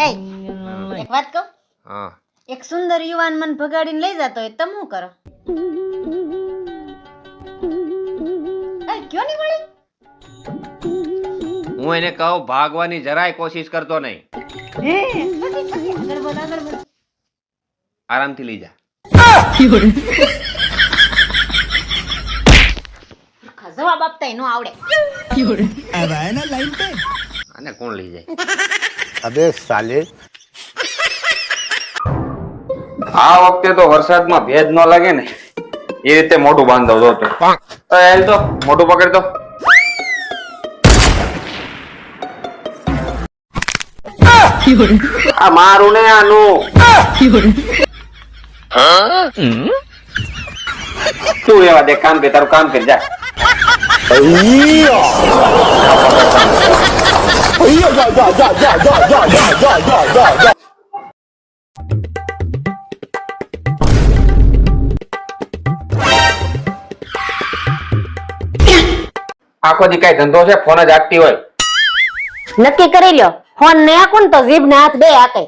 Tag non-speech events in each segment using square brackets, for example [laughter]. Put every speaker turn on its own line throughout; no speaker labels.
એક વાત કહું?
હા.
એક સુંદર યુવાન મન ભગાડીને લઈ જતો હોય તમે શું કરો? એ કયો નહીં મળી
હું એને કહું ભાગવાની જરાય કોશિશ કરતો નહીં.
હે? પછી પછી આગળ બોલ આગળ બોલ
આરામથી લઈ જા.
આખા જવાબ આપતાય નો આવડે.
અને કોણ લઈ જાય?
अबे साले?
आ वक्ते तो वरसाद में भेद न लगे ने ये रीते मोटू बाँध दो तो एल तो मोटू पकड़ दो आ मारू ने आनु तू ये वादे काम पे तारू काम कर जा 哎呀！આખો દી કઈ ધંધો છે? ફોન જ આટતી હોય.
નક્કી કરી લ્યો. ફોન ને ને તો જીભ ને હાથ બે આકે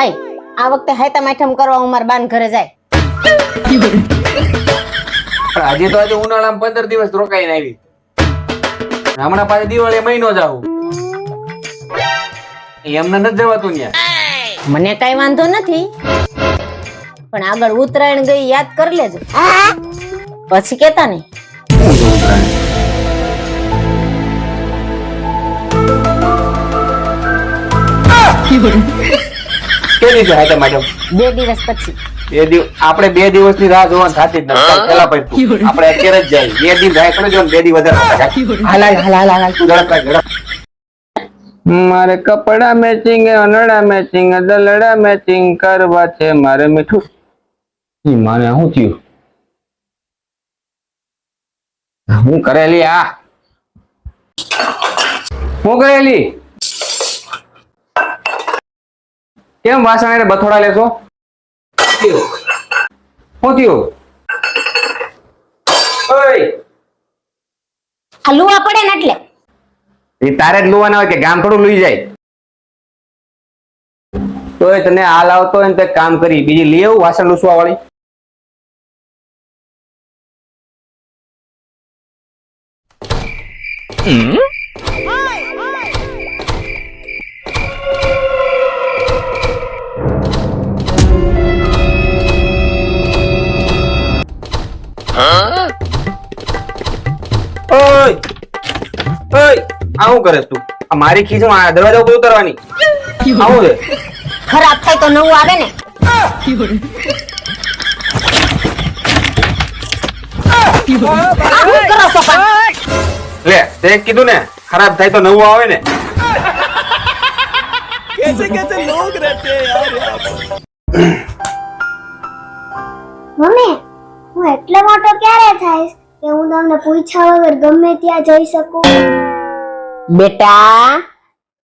આય આ વખતે હાયતા માઠમ કરવા હું મારા બાન ઘરે જાય.
પણ આજે તો આજે ઉનાળામાં પંદર દિવસ રોકાઈને આવી. હમણાં પાછી દિવાળી મહિનો જ આવું. એમને નથી જવાતું ત્યાં
મને કઈ વાંધો નથી. પણ આગળ ઉત્તરાયણ ગઈ યાદ કરી લેજો. પછી કેતા નહીં.
કેવી છે હાથે મેડમ
બે દિવસ પછી.
બે દિવસ આપણે બે દિવસની રાહ જોવાની થતી જ નથી. પેલા પછી. આપણે અત્યારે જ જાય બે દિવસ રાહ કરી જો બે દિવસ વધારે હાલ હાલ હાલ હાલ હાલ. તું ઝડપ ઝડપ. મારે કપડા મેચિંગ અનડા મેચિંગ દલડા મેચિંગ કરવા છે મારે મીઠું. ઈ માને શું થયું? હું કરેલી આ? હું કરેલી? કેમ વાસણ હારે બથોડા લેશો? શું થયું?
આ લુવા પડે ને એટલે.
એ તારે જ લોવાના હોય કે ગામ થોડું લઈ જાય? તોય તને હાલ આવતો હોય ને તો કામ કરી બીજી લઈ આવું વાસણ લૂસવા વાળી ઓય! ઓય! આ શું કરે તું? આ મારી ખીચમાં માં દરવાજા ઉપર ઉતરવાની આવું છે.
ખરાબ થાય તો નવું આવે ને. આ શું કરો છો પણ
લે તે કીધું ને ખરાબ થાય તો નવું આવે ને.
મમ્મી હું એટલો મોટો ક્યારે થઈશ કે હું તમને પૂછ્યા વગર ગમે ત્યાં જઈ શકું?
બેટા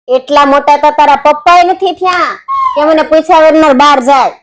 એટલા મોટા તો તારા પપ્પાએ નથી થયા કે મને પૂછ્યા વગર બહાર જાય.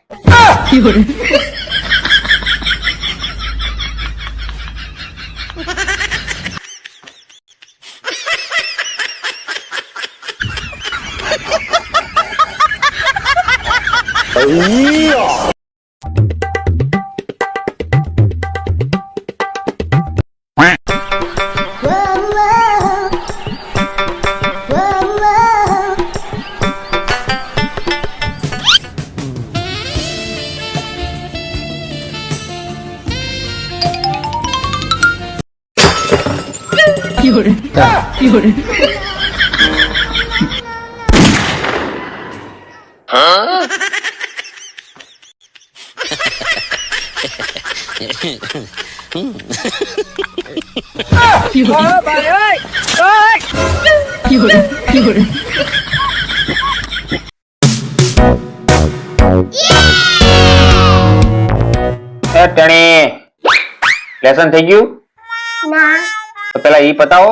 એ ટણી લેસન થઈ ગયું
ના
તો પેલા ઈ પતાવો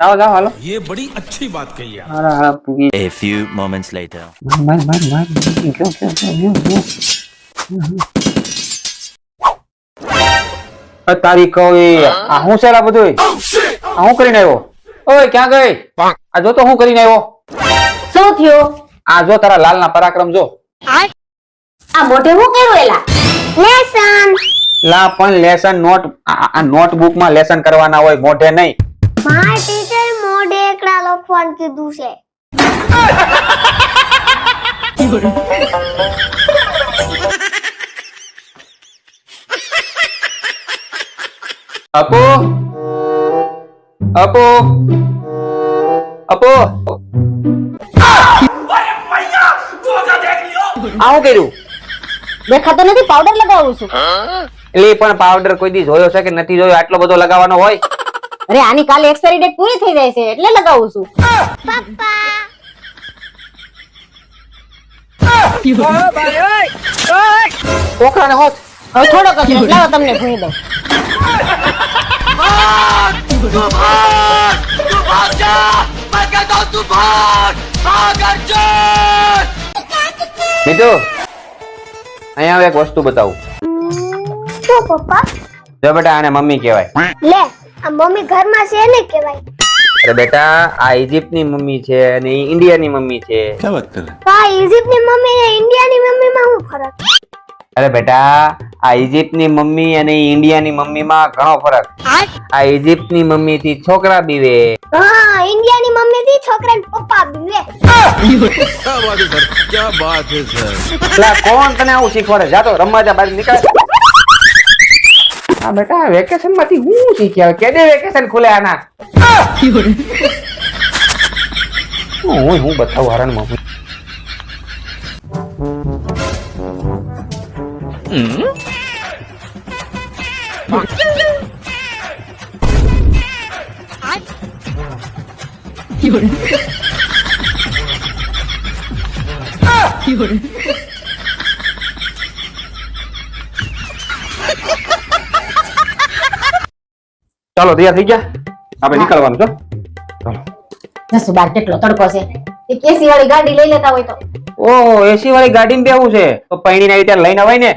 જાઓ જાઓ હાલો
ये बड़ी अच्छी बात कही है
હારા હારા પૂગી
A few moments later.
માર માર માર માર ગયો ગયો ગયો ગયો ગયો અ તારી કઈ આ હું છે આ બધું આ હું કરીને આવ્યો ઓય ક્યાં ગઈ આ જો તો હું કરીને આવ્યો
શું થયું
આ જો તારા લાલના પરાક્રમ જો
આ મોઢે હું કર્યું એલા
લેસન
લા પણ લેસન નોટ આ નોટબુકમાં લેસન કરવાના હોય મોઢે નહીં.
મારા ટીચર મોઢે એકડા લખવાનું કીધું છે.
અપો? અપો? અપો? આવું કર્યું કર્યું?
દેખાતો નથી પાવડર લગાવું છું.
એટલે પણ પાવડર કોઈ દી જોયો છે કે નથી જોયો? આટલો બધો લગાવવાનો હોય? [laughs]
અરે આની કાલે એક્સપાયરી ડેટ પૂરી થઈ જાય છે એટલે લગાવું છું.
કોકરાને હોત.
હવે થોડોક જ રસ. લાવો તમને ભૂઈ દઉં
મીતુ અહીંયા હવે એક વસ્તુ બતાવું.
શું પપ્પા.
જો બેટા આને મમ્મી કહેવાય.
લે આ મમ્મી ઘરમાં છે ને કહેવાય.
અરે બેટા આ ઇજિપ્તની મમ્મી છે અને ઇન્ડિયાની મમ્મી છે.
ક્યાં વાત
કરે? આ ઇજિપ્તની મમ્મી અને ઇન્ડિયાની મમ્મીમાં શું ફરક?
અરે બેટા આ ઇજિપ્તની મમ્મી અને ઇન્ડિયાની મમ્મીમાં ઘણો ફરક. આ ઇજિપ્તની મમ્મી થી છોકરા બીવે.
હા ઇન્ડિયાની મમ્મી થી છોકરા પપ્પા બીવે.
ક્યાં વાત
છે? સર કોણ તને આવું શીખવાડે? જાતો રમવા જા બહાર નીકળ. હા બેટા વેકેશનમાંથી હું શીખ્યા કેદે વેકેશન ખુલે આના હું હું બતાવું હરણ મમ્મી ચાલો તૈયાર થઈ ગયા? આપણે નીકળવાનું છો
જસુ બાર કેટલો તડકો છે? એક એસી વાળી ગાડી લઈ લેતા હોય તો.
ઓ એસી વાળી ગાડીમાં બેવું છે. તો પૈણીને આવી ત્યારે લઈને અવાય ને.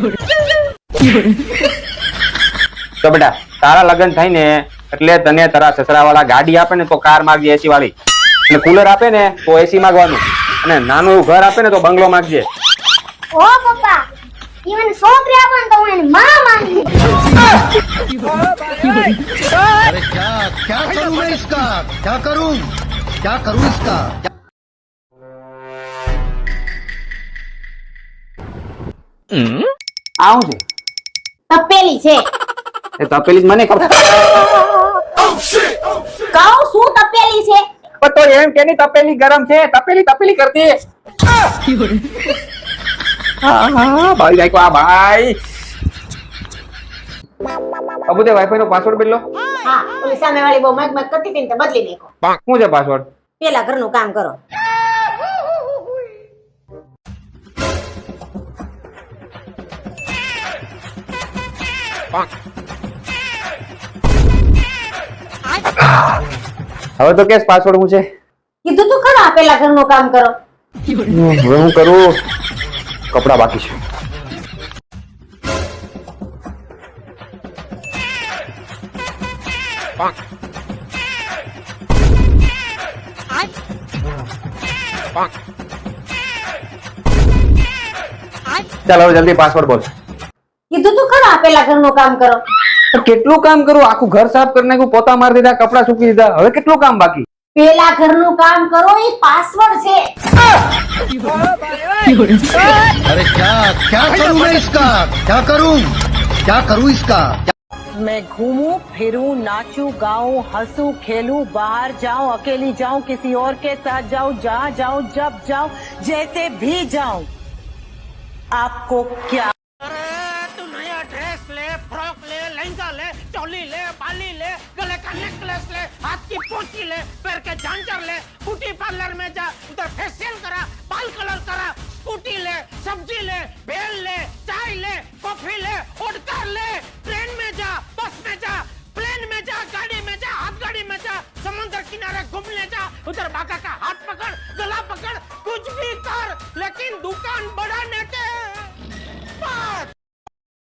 તો બેટા તારા લગ્ન થાય ને એટલે તને તારા સસરા વાળા ગાડી આપે ને તો કાર માગજે એસી વાળી. અને કુલર આપે ને તો એસી માંગવાનું. અને નાનું એવું ઘર આપે ને તો બંગલો માંગજે.
ઓ પપ્પા ઈવન છોકરી આપે ને તો હું એને માં
अरे [laughs] क्या क्या करूं मैं इसका क्या करूं क्या करूं इसका
આવું છે
તપેલી છે
એ તપેલી જ મને ખબર
કહું શું તપેલી છે
પણ તો એમ કે ની તપેલી ગરમ છે તપેલી તપેલી કરતી હા હા ભાઈ જાય આ ભાઈ અબુ તે વાઈફાઈ નો પાસવર્ડ બદલો
હા ઓલી સામે વાળી બહુ મગ મગ કરતી હતી ને તો બદલી નાખો
શું છે પાસવર્ડ
પેલા ઘરનું કામ કરો.
હવે તો કેસ પાસવર્ડ હું છે?
કીધું તું ખરા પેલા ઘરનું કામ કરો.
હવે હું કરું? કપડા બાકી છે. Bonk. Bonk. Bonk. ચાલો જલ્દી પાસવર્ડ બોલ.
કીધું તું ખરા પેલા ઘરનું કામ કરો.
કેટલું કામ કરું? આખું ઘર સાફ કરી નાખ્યું પોતા મારી દીધા કપડાં સૂકી દીધા. હવે કેટલું કામ બાકી?
પેલા ઘરનું કામ કરો એ પાસવર્ડ છે.
અરે ક્યાં ક્યાં કરું મેં ઇસકા? ક્યાં કરું? ક્યાં કરું ઇસકા?
मैं घूमूं, फिरूं, नाचूं, गाऊं, हंसूं, खेलूं, बाहर जाऊँ, अकेली जाऊँ, किसी और के साथ जाऊँ, जहाँ जाऊँ, जब जाऊँ, जैसे भी जाऊँ। आपको क्या अरे,
तू नया ड्रेस ले फ्रॉक ले, लहंगा ले, चोली ले, बाली ले, गले का नेकलेस ले, हाथ की पोची ले, पैर के झांझर ले ब्यूटी पार्लर में जा, उधर फेशियल करा बाल कलर करा